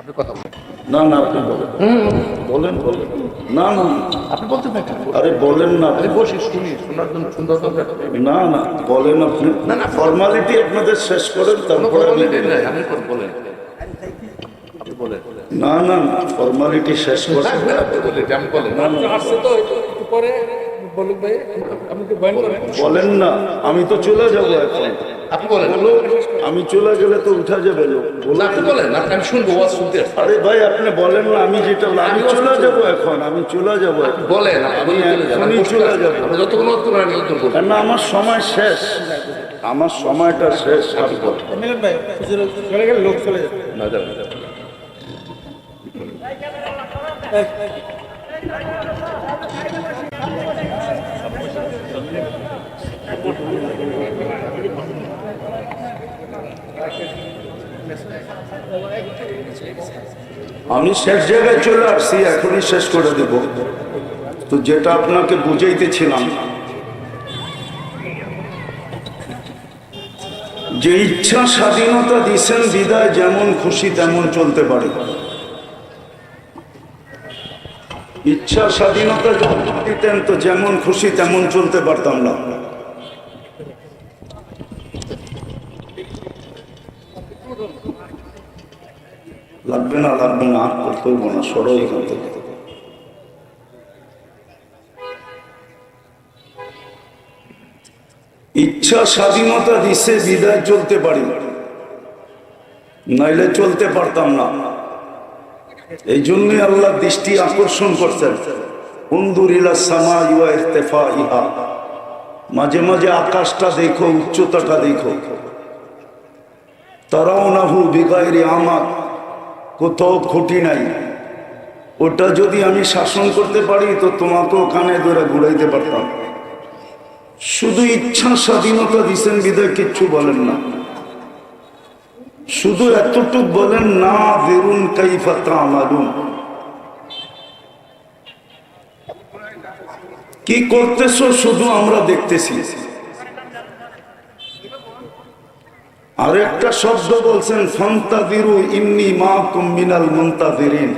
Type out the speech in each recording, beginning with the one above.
আপনি কথা বলেন। না না আপনি বলেন। বলেন বলেন। না না আপনি বলতে থাকেন আরে বলেন না। আরে বসে শুনি শোনার জন্য সুন্দর না না বলেন আপনি। না, না। ফর্মালিটি আপনাদের শেষ করেন কোনো তারপরে আপনি বলেন। বলেন। না না ফর্মালিটি শেষ করেন আপনি বলেন বলেন। না, না, আসছে তো একটু পরে। বলুক ভাই আপনি কি করেন বলেন না আমি তো চলে যাব এখন আপনি বলেন আমি চলে গেলে তো উঠা যাবে লোক না, আপনি বলেন আপনি আমি শুনব ওয়াজ শুনতে আরে ভাই আপনি বলেন না আমি যেটা আমি চলে যাব এখন আমি চলে যাব বলেন আমি চলে যাব। আপনি যতক্ষণ উত্তর করেন আমি উত্তর করব কেন আমার সময় শেষ আমার সময়টা শেষ আপনি বলেন। ভাই চলে গেলে লোক চলে যাবে না। আমি শেষ জায়গায় চলে আসছি, এখনই শেষ করে দেব। তো যেটা আপনাকে বুঝাইতেছিলাম, যে ইচ্ছা স্বাধীনতা দিছেন, বিদায় যেমন খুশি তেমন চলতে পারে। ইচ্ছা স্বাধীনতা দিতেন তো যেমন খুশি তেমন চলতে পারতাম না। লাগবে না লাগবে না, আর করব না সরো এখান থেকে ইচ্ছা স্বাধীনতা দিছে, বিদায় চলতে পারি। নাইলে চলতে পারতাম না। এই জন্যই আল্লাহ দৃষ্টি আকর্ষণ করছেন। মাঝে মাঝে আকাশটা দেখো, উচ্চতাটা দেখো। তারাও নাহু বিগাইরে আমার কোথাও খুঁটি নাই। ওটা যদি আমি শাসন করতে পারি, তো তোমাকেও কানে ধরে ঘুরাইতে পারতাম। শুধু ইচ্ছা স্বাধীনতা দিছেন বিদায় কিচ্ছু বলেন না। শুধু এতটুক বলেন, না বেরুন কাইফাতা আমারুন কি করতেছো শুধু আমরা দেখতেছি। আর একটা শব্দ বলছেন, ফন্তাদিরু ইন্নি মা কুম্বিনাল মুন্তাদিরিন।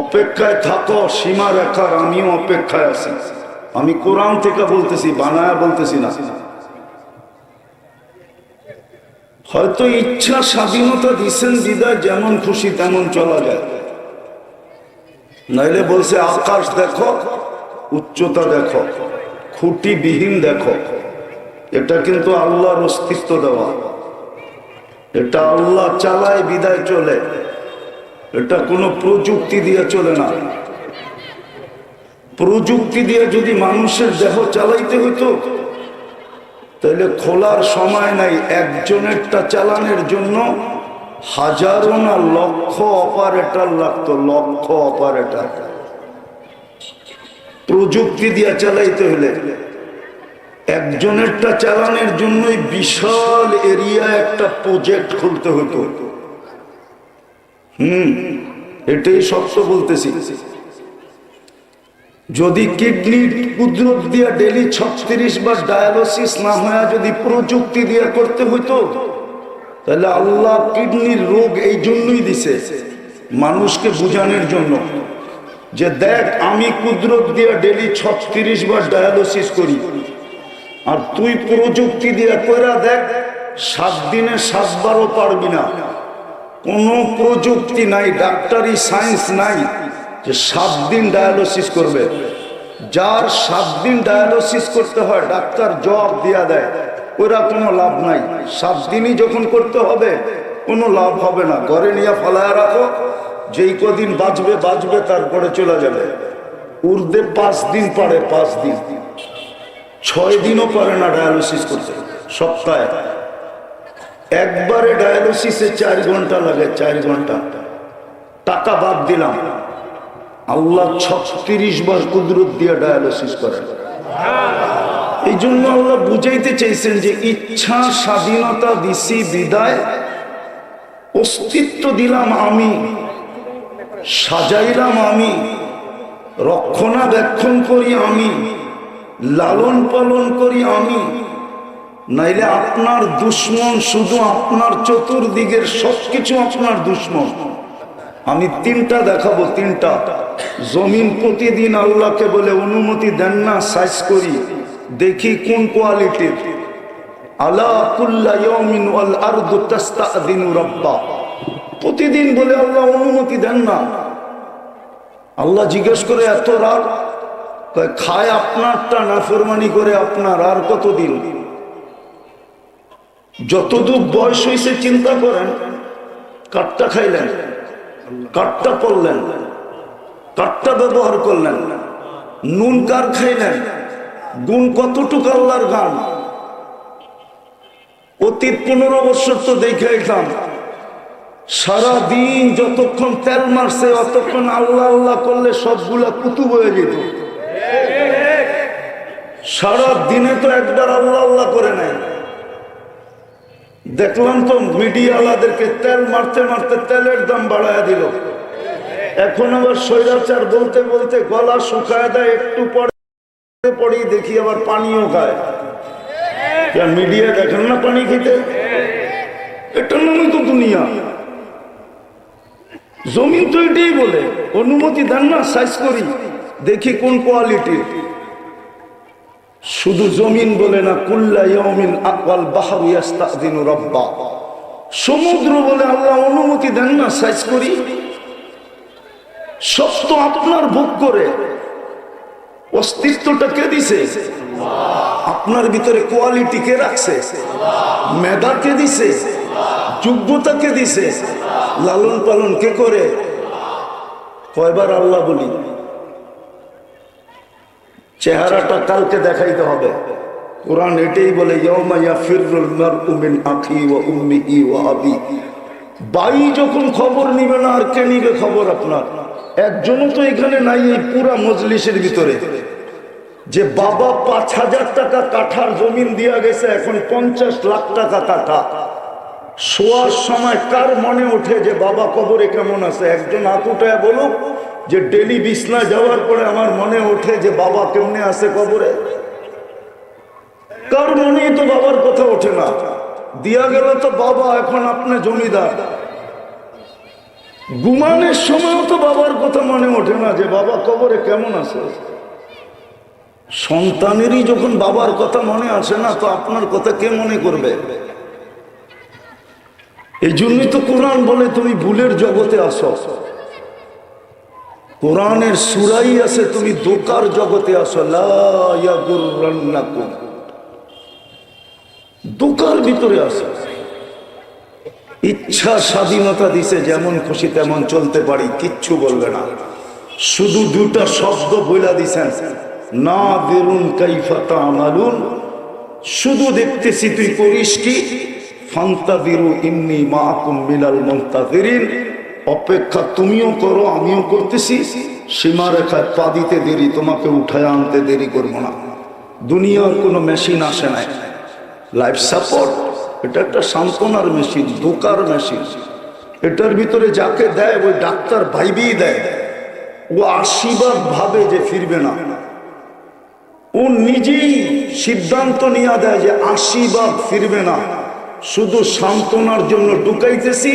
অপেক্ষায় থাকো সীমা রেখার আমিও অপেক্ষায় আছি। আমি কোরআন থেকে বলতেছি, বানায়া বলতেছি না। হয়তো ইচ্ছা স্বাধীনতা দিচ্ছেন বিদায়, যেমন খুশি তেমন চলা যায়। নাইলে বলছে, আকাশ দেখো, উচ্চতা দেখো খুঁটি বিহীন দেখো। এটা কিন্তু আল্লাহর অস্তিত্ব দেওয়া। এটা আল্লাহ চালায়, বিদায় চলে। এটা কোনো প্রযুক্তি দিয়ে চলে না। প্রযুক্তি দিয়ে যদি মানুষের দেহ চালাইতে হইতো তাহলে খোলার সময় নাই, একজনেরটা চালানের জন্য হাজারো না লক্ষ অপারেটর লাগতো, লক্ষ অপারেটর। প্রযুক্তি দিয়ে চালাইতে হলে একজনেরটা চালানের জন্যই বিশাল এরিয়া একটা প্রজেক্ট খুলতে হতো। হুম, এটাই সত্য বলতেছি। যদি কিডনি কুদরত দিয়া ডেলি ছত্রিশ বার ডায়ালিসিস না হয়ে যদি প্রযুক্তি দিয়ে করতে হইতো, তাহলে আল্লাহ কিডনির রোগ এই জন্যই দিছে মানুষকে বুঝানোর জন্য যে দেখ আমি কুদরত দিয়ে ডেলি ছত্রিশ বার ডায়ালিসিস করি। আর তুই প্রযুক্তি দিয়ে কইরা দেখ, সাত দিনে সাতবারও পারবি না। কোনো প্রযুক্তি নাই, ডাক্তারি সায়েন্স নাই। যে সাত দিন ডায়ালিসিস করবে। যার সাত দিন ডায়ালিসিস করতে হয়, ডাক্তার জবাব দিয়া দেয়, ওরা কোনো লাভ নাই। সাত দিনই যখন করতে হবে, কোনো লাভ হবে না। ঘরে নিয়ে ফলায় রাখো, যেই কদিন বাঁচবে বাঁচবে, তারপরে চলে যাবে। উর্দে পাঁচ দিন পারে, পাঁচ দিন। ছয় দিনও পারে না ডায়ালিসিস করতে। সপ্তাহে। একবারে ডায়ালিসিসে চার ঘণ্টা লাগে, চার ঘণ্টা। টাকা বাদ দিলাম। আল্লাহ ছত্রিশ বার কুদরত দিয়ে ডায়ালিসিস করেন। এই জন্য আল্লাহ বুঝাইতে চাইছেন যে ইচ্ছা, স্বাধীনতা দিছি, বিদায়, অস্তিত্ব দিলাম আমি, সাজাইলাম আমি, রক্ষণাবেক্ষণ করি আমি, লালন পালন করি আমি, নাইলে আপনার দুশ্মন শুধু আপনার চতুর্দিকের সবকিছু আপনার দুশ্মন। আমি তিনটা দেখাবো তিনটা। জমিন প্রতিদিন আল্লাহকে বলে অনুমতি দেন না সাইজ করি। দেখি কোন কোয়ালিটির। প্রতিদিন বলে আল্লাহ অনুমতি দেন না। আল্লাহ জিজ্ঞেস করে এত কয়, খায় আপনারটা নাফরমানি করে আপনার আর কতদিন? যতদূর বয়স হয়েছে চিন্তা করেন কাঠটা খাইলেন। কাঠটা পড়লেন কাঠটা ব্যবহার করলেন, নুন কার খাইলেন, গুণ কতটুকু আল্লাহর গান? অতীত পনেরো বছর তো দেখে এলাম সারা দিন যতক্ষণ তেল মারছে, অতক্ষণ আল্লাহ আল্লাহ করলে সবগুলা কুতুব হয়ে যেত। সারা দিনে তো একবার আল্লাহ আল্লাহ করে নেয়। দেখলাম তো মিডিয়াওয়ালাদেরকে তেল মারতে মারতে তেলের দাম বাড়ায় দিল। এখন আবার স্বৈরাচার বলতে বলতে গলা শুকায় দেয়, একটু পরে পরেই দেখি আবার পানিও খায়। মিডিয়া দেখেন না পানি খেতে? এটা নামই তো দুনিয়া। জমিন তো এটাই বলে, অনুমতি দেন না সাইজ করি, দেখি কোন কোয়ালিটির শুধু জমিন বলে না, কুল্লা আকওয়াল বাহরু রাব্বা। সমুদ্র বলে আল্লাহ অনুমতি দেন না, সাইজ করি। সব তো আপনার ভোগ করে। অস্তিত্বটা কে দিছে? আপনার ভিতরে কোয়ালিটি কে রাখছে? মেধা কে দিছে? যোগ্যতা কে দিছে? লালন পালন কে করে? কয়বার আল্লাহ বলি চেহারাটা কালকে দেখাইতে হবে। কোরআন এটাই বলে বাই যখন খবর নিবে না, আর কে নিবে খবর আপনার? একজনও তো এখানে নাই এই পুরা মজলিসের ভিতরে। যে বাবা পাঁচ হাজার টাকা কাঠার জমিন দিয়া গেছে, এখন পঞ্চাশ লাখ টাকা কাঠা শোয়ার সময় কার মনে ওঠে যে বাবা কবরে কেমন আছে? একজন আতুটায় বলুক যে ডেলি বিছনা যাওয়ার পরে আমার মনে ওঠে যে বাবা কেমনে আছে কবরে? কার মনেই তো বাবার কথা ওঠে না। দিয়া গেল তো বাবা, এখন আপনি জমিদার। গুমানের সময়ও তো বাবার কথা মনে ওঠে না যে বাবা কবরে কেমন আছে? সন্তানেরই যখন বাবার কথা মনে আসে না, তো আপনার কথা কে মনে করবে? এই জন্যই তো কোরআন বলে তুমি ভুলের জগতে আসো। কোরআনের সুরাই আছে, তুমি দোকার জগতে আসো। ইয়াগুররান্নাকুম। দোকার ভিতরে আসো। ইচ্ছা স্বাধীনতা দিছে, যেমন খুশি তেমন চলতে পারি, কিচ্ছু বলবে না। শুধু দুটা শব্দ বইলা দিছেন। না বেরুন কাইফাতা আমালুন শুধু দেখতেছি তুই করিস কি? অপেক্ষা তুমিও করো, আমিও করতেছি। সীমা রেখায় পা দিতে দেরি, তোমাকে উঠায় আনতে দেরি করব না। দুনিয়ার কোনো মেশিন আসে নাই। লাইফ সাপোর্ট, এটা একটা সান্ত্বনার মেশিন দোকার মেশিন। এটার ভিতরে যাকে দেয়, ওই ডাক্তার ভাইবেই দেয়। ও আশীর্বাদ ভাবে যে ফিরবে না। ও নিজেই সিদ্ধান্ত নিয়ে দেয় যে আশীর্বাদ ফিরবে না। শুধু সান্ত্বনার জন্য ঢুকাইতেছি,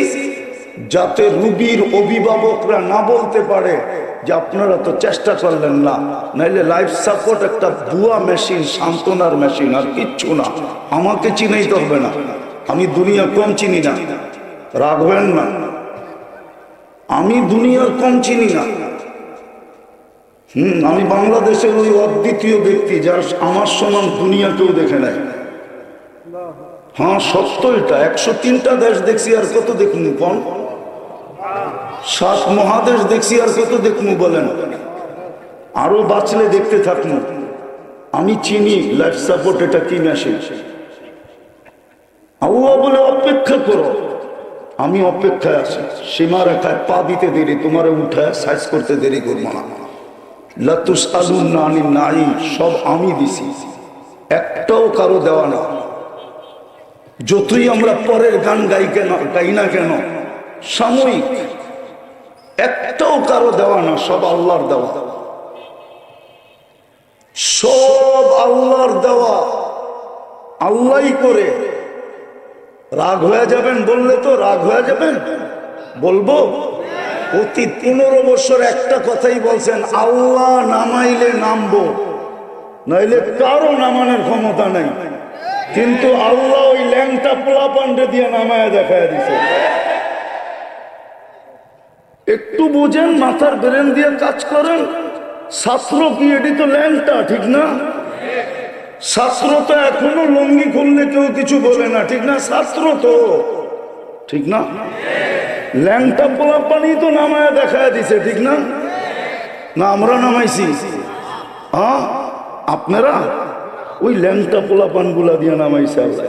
যাতে রুবির অভিভাবকরা না বলতে পারে যে আপনারা তো চেষ্টা করলেন না। নাইলে লাইফ সাপোর্ট একটা বুয়া মেশিন সান্ত্বনার মেশিন আর কিচ্ছু না। আমাকে চিনাইতে হবে না। আমি দুনিয়া কম চিনি না। রাখবেন না। আমি দুনিয়ার কম চিনি না। হুম, আমি বাংলাদেশের ওই অদ্বিতীয় ব্যক্তি যার আমার সমান দুনিয়া কেউ দেখে নেয় হ্যাঁ সত্য এটা একশো তিনটা দেশ দেখছি আর কত দেখুন কম সাত মহাদেশ দেখছি আর কত দেখুন বলেন। আরও বাঁচলে দেখতে থাকুন। আমি চিনি লাইফ সাপোর্ট এটা কি মেশিন আল্লাহ বলে, অপেক্ষা করো। আমি অপেক্ষায় আছি। সীমা রেখায় পা দিতে দেরি, তোমার উঠায় সাইজ করতে দেরি করব না। লাতুস আলুন নানি নাই সব আমি দিছি। একটাও কারও দেওয়া না যতই আমরা পরের গান গাই কেন, গাই না কেন, সাময়িক, একটাও কারও দেওয়া না, সব আল্লাহর দেওয়া। সব আল্লাহর দেওয়া, আল্লাহই করে। রাগ হয়ে যাবেন বললে তো রাগ হয়ে যাবেন। বলব? অতি পনেরো বছর একটা কথাই বলছেন, আল্লাহ নামাইলে নামবো, নইলে কারও নামানোর ক্ষমতা নেই। কিন্তু আল্লাহ ওই ল্যাংটা পোলা পান্ডে দিয়ে নামায় দেখায় দিছে। একটু বুঝেন, মাথার ব্রেন দিয়ে কাজ করেন। ছাত্র কি? এটি তো ল্যাংটা, ঠিক না? ছাত্র তো এখনও লঙ্গি খুললে কেউ কিছু বলে না, ঠিক না? ছাত্র তো, ঠিক না? ল্যাংটা পোলা পানি তো নামায় দেখায় দিছে, ঠিক না? না, আমরা নামাইছি। হ্যাঁ আপনারা? ওই ল্যাংটা পোলা পানগুলা দিয়ে নামাইছে আল্লাহ।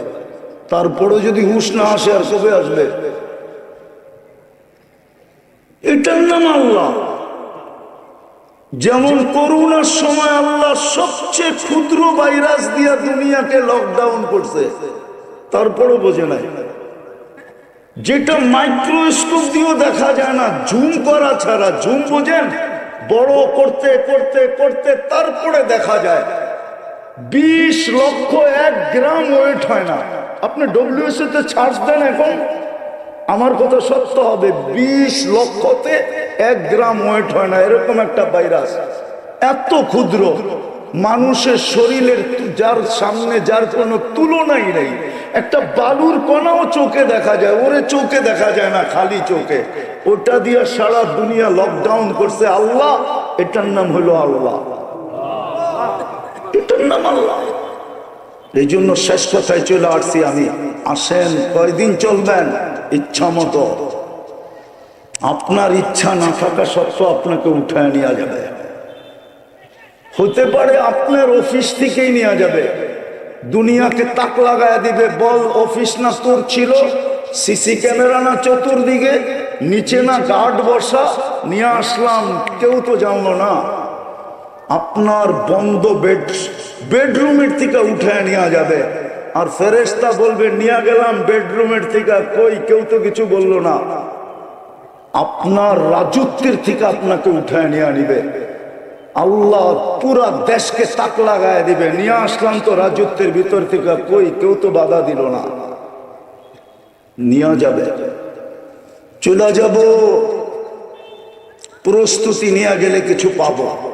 তারপরে যদি হুশ না আসে আর কবে আসবে? এটার নাম আল্লাহ। যেমন করোনার সময় আল্লাহ সবচেয়ে ক্ষুদ্র ভাইরাস দিয়া দুনিয়াকে লকডাউন করছে, তারপরও বোঝে নাই। যেটা মাইক্রোস্কোপ দিয়েও দেখা যায় না জুম করা ছাড়া জুম বোঝেন? বড় করতে করতে করতে তারপরে দেখা যায়। বিশ লক্ষ এক গ্রাম ওয়েট হয় না। আপনি ডব্লিউএসএ তে চার্জ দেন এখন। আমার কথা সত্য হবে, বিশ লক্ষতে এক গ্রাম ওয়েট হয় না, এরকম একটা ভাইরাস এত ক্ষুদ্র। মানুষের শরীরের যার সামনে যার কোনো তুলনাই নেই। একটা বালুর কণাও চোখে দেখা যায়, ওরে চোখে দেখা যায় না, খালি চোখে। ওটা দিয়ে সারা দুনিয়া লকডাউন করছে আল্লাহ, এটার নাম হলো আল্লাহ। এই জন্য শেষ কথায় চলে আসছি আমি। আসেন, কয়দিন চলবেন? ইচ্ছা মতো। আপনার ইচ্ছা না থাকা সত্ত্বেও আপনাকে উঠায় নেওয়া যাবে। হতে পারে আপনার অফিস থেকেই নেওয়া যাবে। দুনিয়াকে তাক লাগায় দিবে, বল অফিস না তোর ছিল? সিসি ক্যামেরা না চতুর্দিকে? নিচে না গার্ড বসা? নিয়ে আসলাম, কেউ তো জানলো না। আপনার বন্ধ বেড, বেডরুমের থেকে উঠে নেওয়া যাবে। আর ফেরেস্তা বলবে, নিয়ে গেলাম বেডরুমের থেকে, কই কেউ তো কিছু বলল না। আপনার রাজত্বের থেকে আপনাকে উঠে নিয়ে নিবে। আল্লাহ পুরা দেশকে তাক লাগায় দিবে। নিয়ে আসলাম তো রাজত্বের ভিতর থেকে, কই কেউ তো বাধা দিল না। নিয়ে যাবে। চলে যাব। প্রস্তুতি নিয়ে গেলে কিছু পাবো।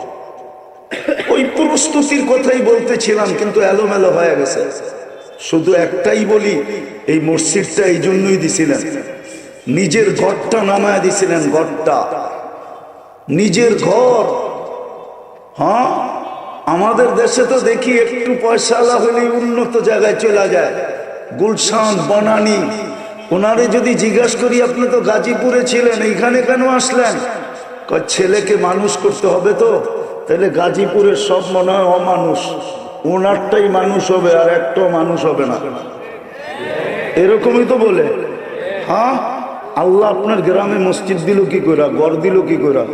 ওই প্রস্তুতির কথাই বলতেছিলাম, কিন্তু এলোমেলো হয়ে গেছে। শুধু একটাই বলি, এই মসজিদটা এই জন্যই দিছিলেন। নিজের ঘরটা নামায় দিছিলেন, ঘরটা। নিজের ঘর। হ্যাঁ আমাদের দেশে তো দেখি একটু পয়সাওয়ালা হলেই উন্নত জায়গায় চলে যায়। গুলশান, বনানি। ওনারে যদি জিজ্ঞাসা করি, আপনি তো গাজীপুরে ছিলেন, এইখানে কেন আসলেন? ছেলেকে মানুষ করতে হবে তো। তাহলে গাজীপুরের সব মনে হয় অমানুষ। ওনারটাই মানুষ হবে আর একটাও মানুষ হবে না। এরকমই তো বলে। হ্যাঁ? আল্লাহ আপনার গ্রামে মসজিদ দিল কি করে গড় দিল কি করে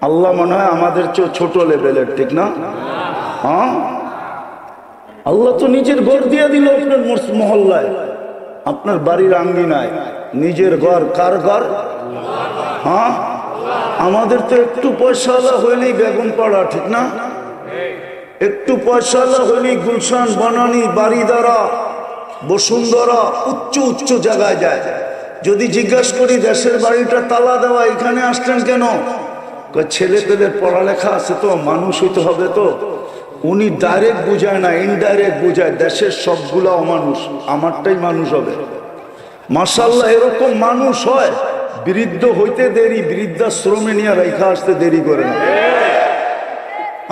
আল্লাহ মনে হয় আমাদের চেয়ে ছোট লেভেলের, ঠিক না? হ্যাঁ? আল্লাহ তো নিজের ঘর দিয়ে দিল আপনার মহল্লায়। আপনার বাড়ির আঙ্গিনায়। নিজের ঘর কার ঘর? হ্যাঁ? আমাদের তো একটু পয়সাওয়ালা হইলেই বেগুন পাড়া, ঠিক না? একটু পয়সাওয়ালা হইলেই গুলশান, বনানি বাড়িদারা বসুন্ধরা, উচ্চ উচ্চ জায়গায় যায়। যদি জিজ্ঞাসা করি দেশের বাড়িটা তালা দেওয়া, এখানে আসলেন কেন? ছেলে পেলের পড়ালেখা আছে তো, মানুষ হইতে হবে তো। উনি ডাইরেক্ট বুঝায় না ইনডাইরেক্ট বুঝায়, দেশের সবগুলা অমানুষ, আমারটাই মানুষ হবে। মাসাল্লাহ এরকম মানুষ হয় বৃদ্ধ হইতে দেরি বৃদ্ধাশ্রমে নিয়ে রেখা আসতে দেরি করে না।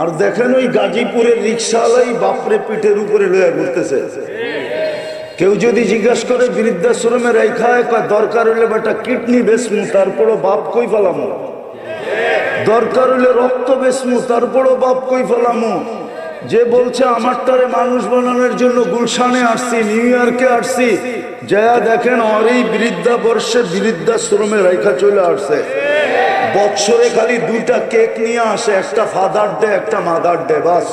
আর দেখেন ওই গাজীপুরের রিক্সাওয়ালাই বাপরে পিঠের উপরে লইয়া ঘুরতেছে। কেউ যদি জিজ্ঞাসা করে বৃদ্ধাশ্রমে রেখা কয় দরকার হইলে বেটা কিডনি বেসমু তারপরও বাপ কই ফেলামু? দরকার হইলে রক্ত বেসমু তারপরও বাপ কই ফেলামু? যে বলছে, আমারটারে মানুষ বানানোর জন্য গুলশানে আসছি, নিউ ইয়র্কে আসছি। যা দেখেন আর এই বৃদ্ধাবর্ষে বৃদ্ধাশ্রমে রেখা চলে আসছে। বৎসরে খালি দুইটা কেক নিয়ে আসে, একটা ফাদার ডে একটা মাদার ডে বাস।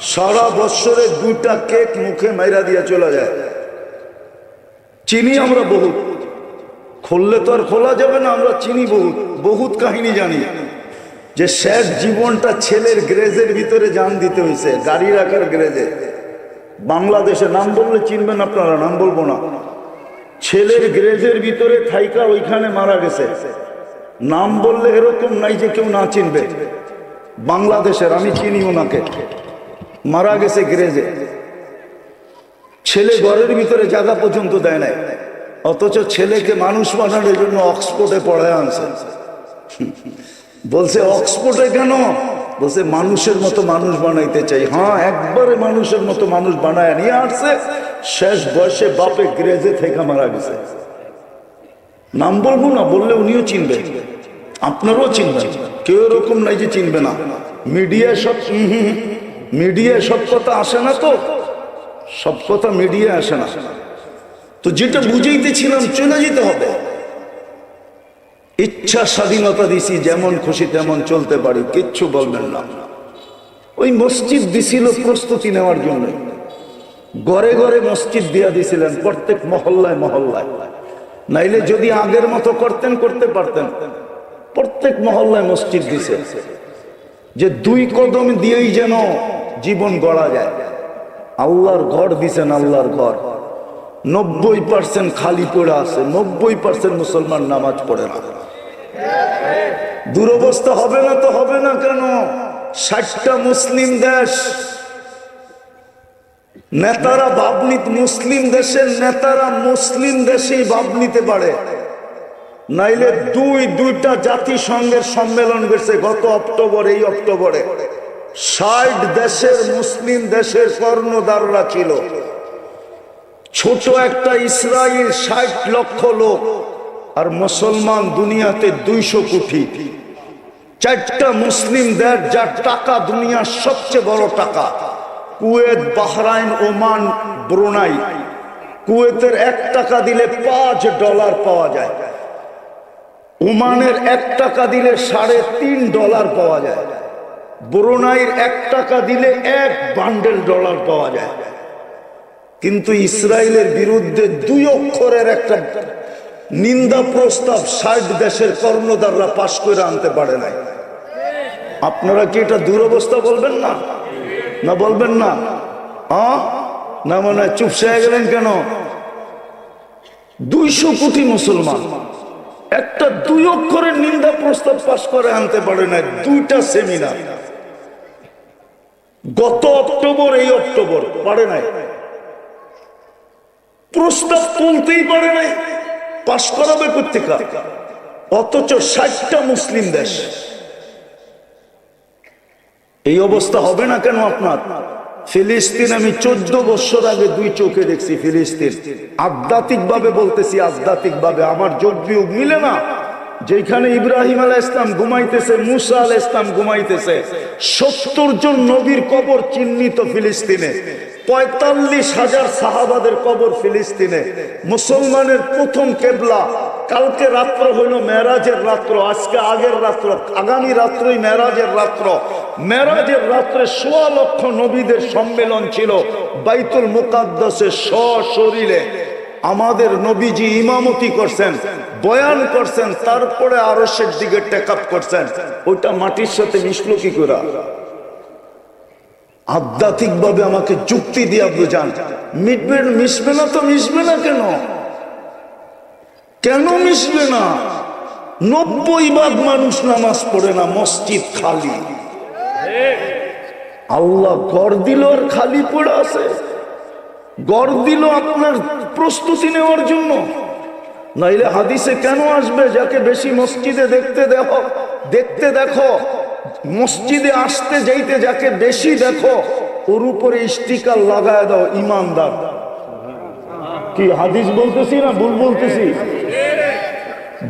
সারা বৎসরে দুইটা কেক মুখে মাইরা দিয়ে চলে যায়। চিনি আমরা বহুত। খুললে তো আর খোলা যাবে না, আমরা চিনি বহুত। বহুত কাহিনী জানি। যে শেষ জীবনটা ছেলের গ্রেজের ভিতরে জান দিতে হয়েছে, গাড়ি রাখার গ্রেজে। বাংলাদেশে নাম বললে চিনবেন আপনারা, নাম বলব না। ছেলের গ্রেজের ভিতরে থাইকা ওইখানে মারা গেছে। নাম বললে এরকম নাই যে কেউ না চিনবে। বাংলাদেশের, আমি চিনি ওনাকে। মারা গেছে গ্রেজে। ছেলে ঘরের ভিতরে জায়গা পর্যন্ত দেয় নাই। অথচ ছেলেকে মানুষ বানানোর জন্য অক্সফোর্ডে পড়ায় আনছে। বলছে অক্সফোর্ডে কেন? বলছে, মানুষের মতো মানুষ বানাইতে চাই। হ্যাঁ একবারে মানুষের মতো মানুষ বানায় নিয়ে আসছে শেষ বয়সে বাপে গ্রেজে থেকে মারা গেছে। নাম বলব না, বললে উনিও চিনবেন আপনারও চিনবেন কেউ এরকম নাই যে চিনবে না। মিডিয়া সব মিডিয়া সব কথা আসে না তো? সব কথা মিডিয়া আসে না। তো যেটা বুঝাইতেছিলাম, চলে যেতে হবে। ইচ্ছা স্বাধীনতা দিছি, যেমন খুশি তেমন চলতে পারি, কিচ্ছু বলবেন না। ওই মসজিদ দিছিল প্রস্তুতি নেওয়ার জন্য। ঘরে ঘরে মসজিদ দিয়া দিছিলেন, প্রত্যেক মহল্লায় মহল্লায়। নাইলে যদি আগের মতো করতেন, করতে পারতেন। প্রত্যেক মহল্লায় মসজিদ দিছে। যে দুই কদম দিয়েই যেন জীবন গড়া যায়। আল্লাহর ঘর দিছেন আল্লাহর ঘর। নব্বই পার্সেন্ট খালি পড়ে আছে, নব্বই পার্সেন্ট মুসলমান নামাজ পড়ে না। দুরবস্থা হবে না তো হবে না কেন? ষাটটা মুসলিম দেশ। নেতারা ভাব নিত মুসলিম দেশের নেতারা মুসলিম দেশেই ভাব নিতে পারে। নাইলে দুই দুইটা জাতিসংঘের সম্মেলন গেছে গত অক্টোবর, এই অক্টোবরে। ষাট দেশের মুসলিম দেশের কর্ণদাররা ছিল। ছোট একটা ইসরায়েল ষাট লক্ষ লোক। আর মুসলমান দুনিয়াতে দুইশো কোটি। চারটা মুসলিম দেশ যার টাকা দুনিয়ার সবচেয়ে বড় টাকা। Kuwait, Bahrain, Oman, Brunei. কুয়েতের এক টাকা দিলে পাঁচ ডলার পাওয়া যায়। ওমানের এক টাকা দিলে সাড়ে তিন ডলার পাওয়া যায়। ব্রুনাইয়ের এক টাকা দিলে এক বান্ডেল ডলার পাওয়া যায়। কিন্তু ইসরায়েলের বিরুদ্ধে দুই অক্ষরের একটা নিন্দা প্রস্তাব ষাট দেশের কর্ণদাররা পাশ করে আনতে পারে নাই। আপনারা কি এটা দুরবস্থা বলবেন না? না বলবেন না? না মনে হয় চুপসে গেলেন কেন? দুইশো কোটি মুসলমান। একটা দুই অক্ষরের নিন্দা প্রস্তাব পাশ করে আনতে পারে না দুইটা সেমিনার। গত অক্টোবর, এই অক্টোবর, পারে নাই। প্রস্তাব তুলতেই পারে নাই। পাশ করাবে পত্রিকা অথচ ষাটটা মুসলিম দেশ। এই অবস্থা হবে না কেন আপনার? ফিলিস্তিন আমি চোদ্দ বছর আগে দুই চোখে দেখছি, ফিলিস্তিন। আধ্যাত্মিক ভাবে বলতেছি আধ্যাত্মিক ভাবে আমার যোগ বিয়োগ মিলে না? যেখানে ইব্রাহিম আলাহ ইসলাম ঘুমাইতেছে, মুসা আল ইসলাম ঘুমাইতেছে, সত্তর জন নবীর কবর চিহ্নিত ফিলিস্তিনে, পঁয়তাল্লিশ হাজার সাহাবাদের কবর ফিলিস্তিনে। মুসলমানের প্রথম কেবলা, কালকে রাত্র হইল মেরাজের রাত্র, আজকে আগের রাত্র, আগামী রাত্রই মেরাজের রাত্র। মেরাজের রাত্রে সোয়া লক্ষ নবীদের সম্মেলন ছিল, বাইতুল মুকাদ্দাসে সশরীরে আমাদের নবীজি ইমামতি করছেন বয়ান করছেন, তারপরে আরসের দিকে টেক আপ করছেন। ওইটা মাটির সাথে মিশলো কি করে? আধ্যাত্মিক ভাবে আমাকে যুক্তি দিয়া বুঝান মিটবে, মিশবে না তো মিশবে না কেন? কেন মিশবে না? নব্বই ভাগ মানুষ নামাজ পড়ে না, মসজিদ খালি। আল্লাহ গড় দিল আর খালি পড়ে আছে। গড় দিল আপনার প্রস্তুতি নেওয়ার জন্য। নাইলে হাদিসে কেন আসবে? যাকে বেশি মসজিদে দেখতে দেখো দেখতে দেখো, মসজিদে আসতে যাইতে যাকে বেশি দেখো, ওর উপরে স্টিকার লাগায় দাও, ইমানদার। কি হাদিস বলতেছি না ভুল বলতেছি?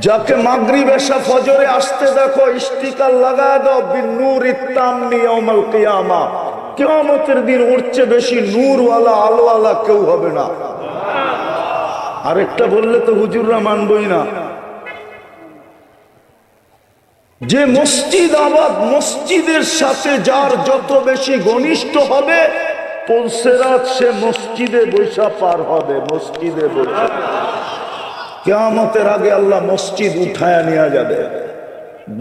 যাকে মাগরি বেশা ফজরে আসতে দেখো, স্টিকার লাগায় দাও, বিনুর ইত্তামনি ইয়াউমাল কিয়ামা। কিয়ামতের দিন উঠছে বেশি নূরওয়ালা, আলোওয়ালা কেউ হবে না। আরেকটা বললে তো হুজুররা মানবই না। যে মসজিদ আবাদ, মসজিদের সাথে যার যত বেশি ঘনিষ্ঠ হবে পলসেরাত সে মসজিদে বৈশা পার হবে, মসজিদে বৈশা। কেয়ামতের আগে আল্লাহ মসজিদ উঠায় নেওয়া যাবে।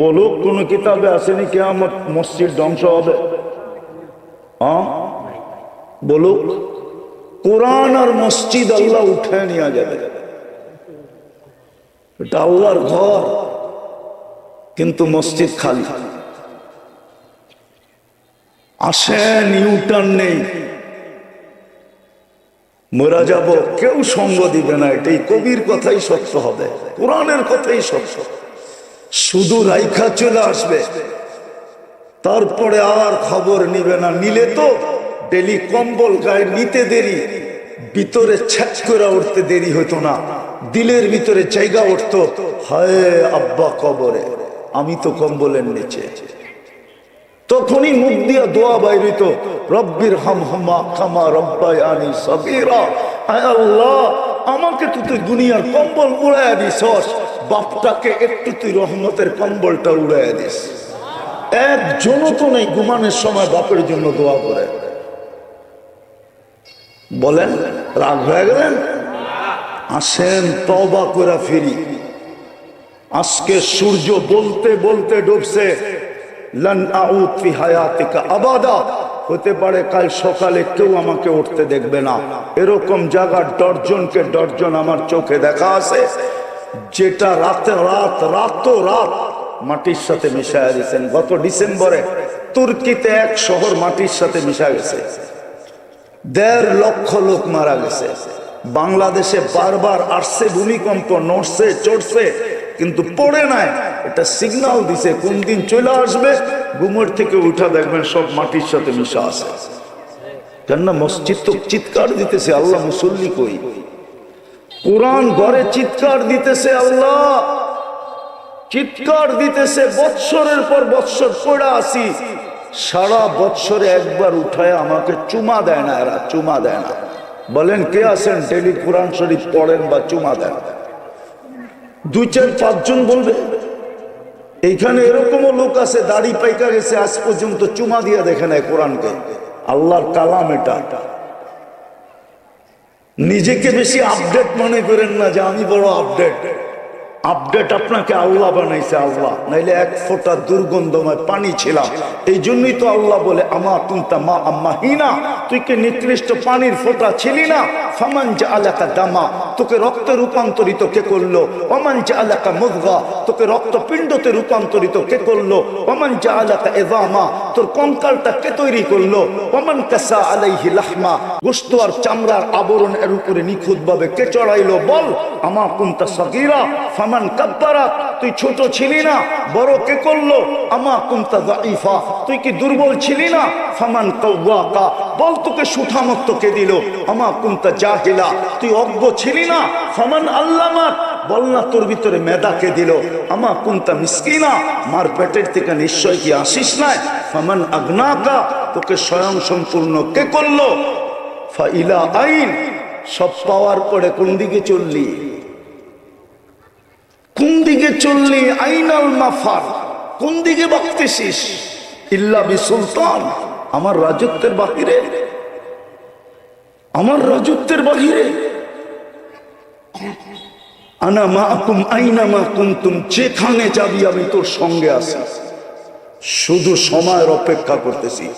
বলুক, কোন কিতাবে আসেনি কেয়ামত মসজিদ ধ্বংস হবে। বলুক। কোরআন আর মসজিদ আল্লাহ উঠে নিয়ে যাবে। এটা আল্লাহর ঘর, কিন্তু মসজিদ খালি। আসেন ইউটার্ন নেই। মরা যাব, কেউ সঙ্গ দিবে না এটাই কবির কথাই সত্য হবে, কোরআনের কথাই সত্য। শুধু রাইখা চলে আসবে, তারপরে আর খবর নিবে না। নিলে তো ডেলি কম্বল গায়ে নিতে দেরি, ভিতরে ছ্যাচ করে উঠতে দেরি হতো না। দিলের ভিতরে জায়গা উঠতো। হায় আব্বা কবরে, আমি তো কম্বলের নিচে। তখনই মুখ দিয়া দোয়া বাইরিত, রব্বির হাম হামা খামা রব্বাই আনি সবিরা আল্লাহ, আমাকে তো তুই দুনিয়ার কম্বল উড়াইয়া দিস বাপটাকে একটু তুই রহমতের কম্বলটা উড়াইয়া দিস। একজনও তো নেই, ঘুমানোর সময় বাপের জন্য দোয়া করে। বলেন, রাগ হয়ে গেলেন? আসেন তবা করে ফিরি। আজকে সূর্য বলতে বলতে ডুবছে। আবাদা। হতে পারে কাল সকালে কেউ আমাকে উঠতে দেখবে না। এরকম জায়গা ডর্জনকে ডর্জন আমার চোখে দেখা আছে। যেটা রাতে রাত রাত রাত মাটির সাথে মিশায় দিয়েছেন। গত ডিসেম্বরে তুর্কিতে এক শহর মাটির সাথে মিশা গেছে। দেড় লক্ষ লোক মারা গেছে। বাংলাদেশে বারবার আসছে ভূমিকম্প, নড়ছে, চড়ছে, কিন্তু পড়ে নাই। এটা সিগনাল দিছে, কোন দিন চলে আসবে, ঘুমের থেকে উঠা দেখবেন সব মাটির সাথে মিশা আছে। কেননা মসজিদ তো চিৎকার দিতেছে, আল্লাহ মুসল্লি কই? কোরআন ঘরে চিৎকার দিতেছে আল্লাহ। চিৎকার দিতেছে, বৎসরের পর বৎসর পড়া আসি সারা বৎসরে একবার উঠায় আমাকে চুমা দেয় না এরা, চুমা দেয় না। বলেন, কে আছেন ডেলি কোরআন শরীফ পড়েন বা চুমা দেন? দুই চার পাঁচজন বলবে। এইখানে এরকমও লোক আছে, দাড়ি পাইকা গেছে, আজ পর্যন্ত চুমা দিয়ে দেখে নেয় কোরআনকে। আল্লাহর কালাম এটা। নিজেকে বেশি আপডেট মনে করেন না যে আমি বড় আপডেট আপডেট আপনাকে আল্লাহ বানাইছে আল্লাহ। নাইলে এক ফোঁটা দুর্গন্ধময় পানি ছিলাম। এই জন্যই তো আল্লাহ বলে, আমা তুমতা মা আম্মা হিনা? তুই কি নিকৃষ্ট পানির ফোঁটা ছিলি না? দামা। তোকে রক্তে রূপান্তরিত কে করল? রূপান্তরিত কে করল? এজামা। তোর কঙ্কালটা কে তৈরি করল? অমান কাসা আলাইহি লাহমা। গোস্ত আর চামড়ার আবরণ এর উপরে নিখুঁত ভাবে কে চড়াইলো? বল, আমা কুন্তা সগীরা। কাব্বারা, তুই ছোট ছিলি না, বড় কে করল? আমা কুন্তা দাইফা তুই কি দুর্বল ছিলি না? ফামান কাওয়াকা বল তোকে সুঠামত্ব কে দিল? আমা কুন্তা জাহিলা, তুই অজ্ঞ ছিলি না? ফামান আল্লামাক বল না তোর ভিতরে মেধা কে দিল? আমা কুন্তা মিসকিনা, মার পেটের থেকে নিশ্চয় কি আসিস নাই? ফামান আগ্নাকা, তোকে স্বয়ং সম্পূর্ণ কে করল? ফাইলা আইন, সব পাওয়ার পরে কোন দিকে চললি? কোন দিকে চললি আইনাল মাফার? কোন দিকে বকতেছিস ইল্লা বি সুলতান। আমার রাজত্বের বাহিরে। আমার রাজত্বের বাহিরে। আনা মাকুম, আইনা মা কুন্তুম যেখানে যাবি আমি তোর সঙ্গে আছি। শুধু সময়ের অপেক্ষা করতেছি।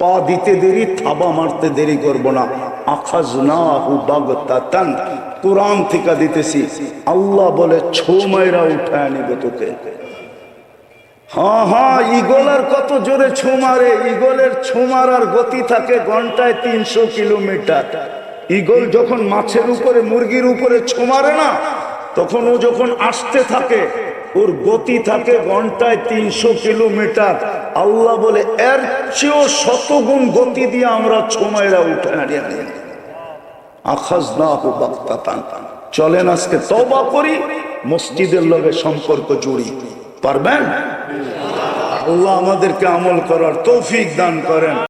পা দিতে দেরি, থাবা মারতে দেরি করব না। আখাজ না বাগতাতান, কোরআন থেকে দিতেছি। আল্লাহ বলে, ছো মাইরা উঠায় নিব তোকে। হ্যাঁ হ্যাঁ ইগলের কত জোরে ছো মারে। ইগলের ছো মারার গতি থাকে ঘন্টায় তিনশো কিলোমিটার। ইগল যখন মাছের উপরে, মুরগির উপরে ছো মারে না, তখন ও যখন আসতে থাকে ওর গতি থাকে ঘন্টায় তিনশো কিলোমিটার। আল্লাহ বলে, এর চেয়েও শতগুণ গতি দিয়ে আমরা ছোমাইরা উঠে হারিয়ে নিয়ে আখাজ না বাক্তাতান চলেন আজকে তবা করি, মসজিদের লগে সম্পর্ক জুড়ি। পারবেন? আল্লাহ আমাদেরকে আমল করার তৌফিক দান করেন।